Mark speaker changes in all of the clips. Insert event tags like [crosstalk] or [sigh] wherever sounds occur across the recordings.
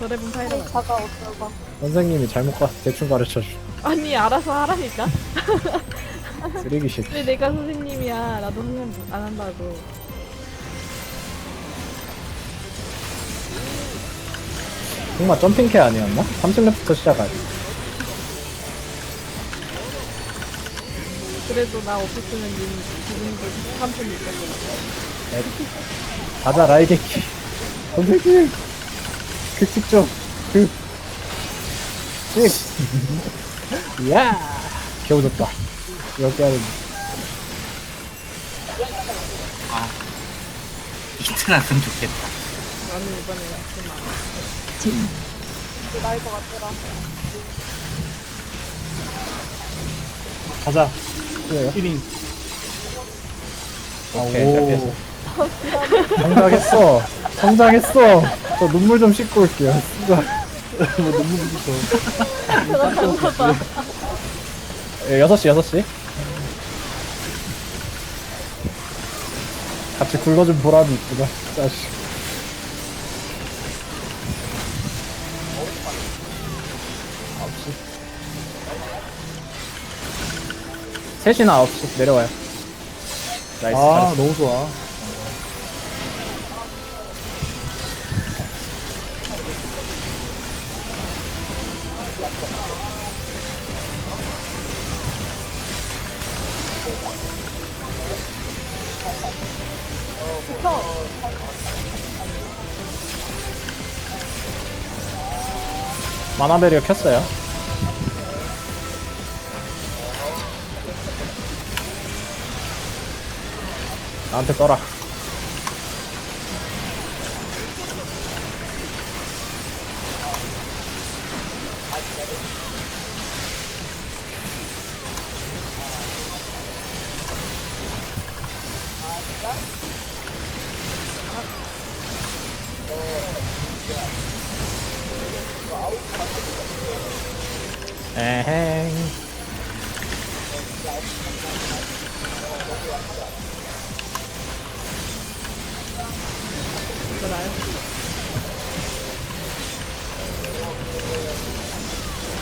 Speaker 1: 드래곤 파이러
Speaker 2: 아니 자가 어쩌가
Speaker 3: 선생님이 잘못 가 대충 가르쳐 주.
Speaker 1: 아니 알아서 하라니까. [laughs]
Speaker 3: 쓰레기
Speaker 1: 씨왜 내가 선생님이야. 나도 선생님 안 한다고.
Speaker 3: 정말 점핑캐 아니었나? 3층부터 시작하지.
Speaker 1: 그래도 나 없었으면 님 지금도 삼촌 있었어
Speaker 3: 가자 라이게키. 선생님 그 직접 그. 씩. [laughs] 야! 겨우 졌다. 이렇게 하는
Speaker 4: 이틀 안으면 좋겠다.
Speaker 1: 나는 이번에
Speaker 2: 좀그 나일 것 같더라
Speaker 3: 가자. 그래요?
Speaker 4: 1인.
Speaker 3: 오케이 시작했어. 성장했어 성장했어. 저 눈물 좀 씻고 올게요. 진짜. 뭐 눈물 씻어 예, 6시 6시. 같이 굴러준 보람이 있구나 자식 아홉 시 셋이나 아홉 시 내려와요. 나이스
Speaker 5: 아
Speaker 3: 잘했어.
Speaker 5: 너무 좋아
Speaker 3: 마나 베리어 켰어요. 나한테 떠라. 에행.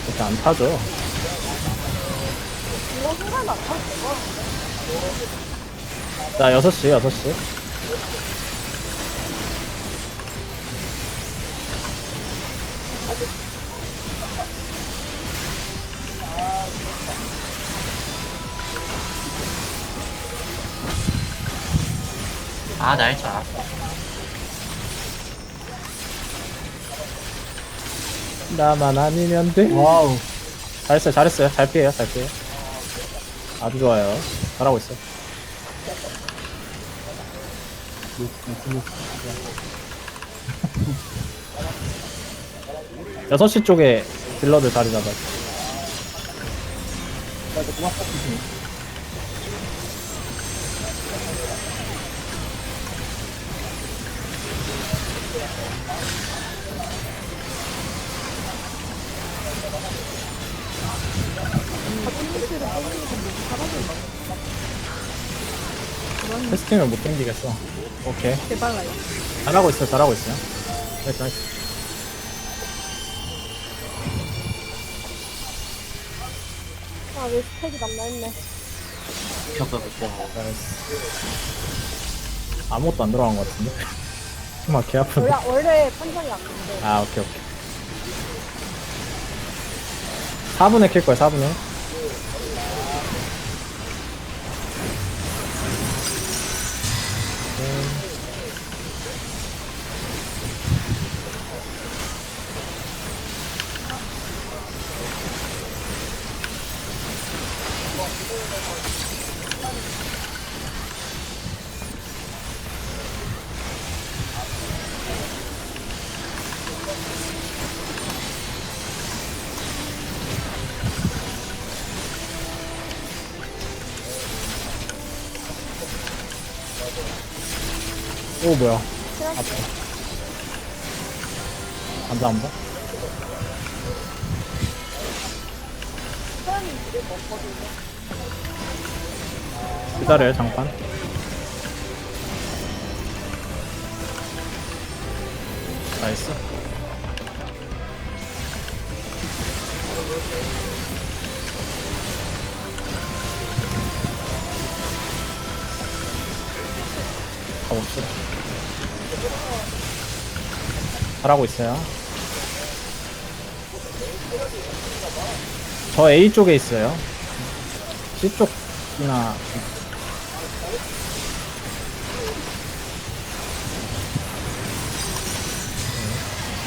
Speaker 3: 이렇게 안 타죠.
Speaker 2: 이거 순간 안 타도 되고
Speaker 3: 자, 6시, 6시.
Speaker 4: 아, 나일 줄 알았어.
Speaker 3: 나만 아니면 돼.
Speaker 5: 와우
Speaker 3: 잘했어요, 잘했어요. 잘 피해요, 잘 피해요. 아주 좋아요. 잘하고 있어요. [laughs] 여섯 시 쪽에 딜러들 자리 잡아 요. 테스팅을 못 땡기겠어. 오케이.
Speaker 1: 개발라요
Speaker 3: 잘하고 있어요, 잘하고 있어요. 나이스, 나이스.
Speaker 2: 아 왜 스택이 남나 했네
Speaker 4: 겹겹 겹.
Speaker 3: 잘했어. 아무것도 안 들어간 것 같은데? 막개 아픈데.
Speaker 2: 원래 원래 판정이 안 된대
Speaker 3: 아, 오케이, 오케이. 4분에 킬 거야, 4분에. 오, 뭐야. 아파. 앉아, 앉아. 기다려요, 잠깐. 나이스. 가봅시다. 잘하고 있어요. 저 A 쪽에 있어요. C 쪽이나 네.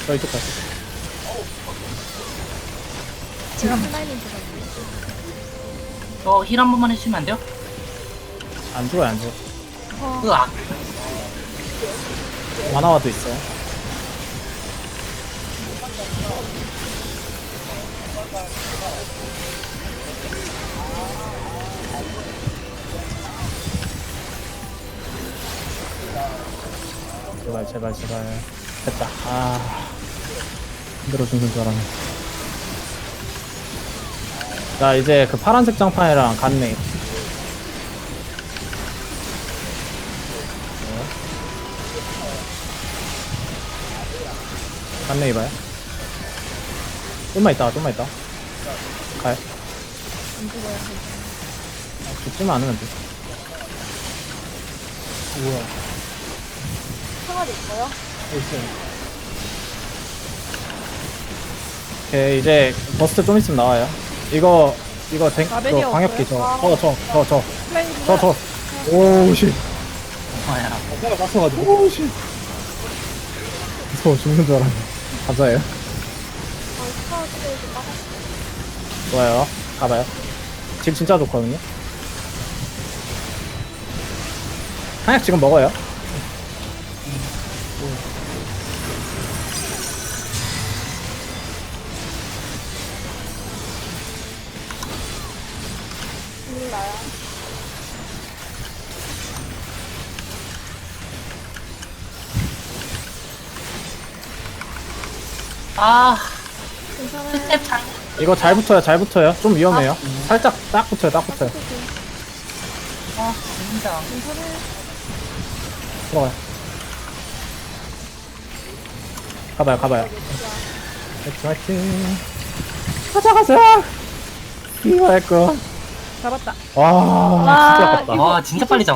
Speaker 3: 저 이쪽 가시.
Speaker 1: 제가 하나이는 들어가요.
Speaker 4: 어, 힐한 번만 해주시면 안 돼요?
Speaker 3: 안 죽어요, 안 죽어.
Speaker 4: 으악.
Speaker 3: 만화와도 있어요. 제발, 제발, 제발. 됐다. 아. 힘들어 죽는 줄 알았네. 자, 이제 그 파란색 장판이랑 같네. 맞네 이봐요 좀만 있다가 좀만 있다 가요
Speaker 1: 안 죽어요.
Speaker 3: 죽지만 않으면 돼 뭐야
Speaker 2: 항아리 있어요?
Speaker 3: 있어요 오케이 이제 버스트 좀 있으면 나와요 이거 이거 댕,
Speaker 1: 라벨이
Speaker 3: 저 광역기
Speaker 1: 없어요?
Speaker 3: 저저저저저저저
Speaker 1: 플레인
Speaker 3: 저, 저. 오우씨
Speaker 4: 뭐야.
Speaker 3: 내가 맞춰가지고 오우씨 무서워 죽는 줄 알았네 감사해요 좋아요. 가봐요. 지금 진짜 좋거든요. 한약 지금
Speaker 2: 먹어요.
Speaker 4: 아,
Speaker 1: 괜찮아요.
Speaker 4: 스텝 잘.
Speaker 3: 이거 잘 붙어요 잘 붙어요 좀 위험해요 살짝 딱 붙어요 딱 붙어요
Speaker 4: 아, 진짜.
Speaker 1: 괜찮아요.
Speaker 3: 들어가요 가봐요 가봐요 화이팅 화이팅 가자 가자 이거 할 거
Speaker 1: 잡았다.
Speaker 3: 와 진짜 아깝다
Speaker 4: 와, 진짜 빨리 잡아.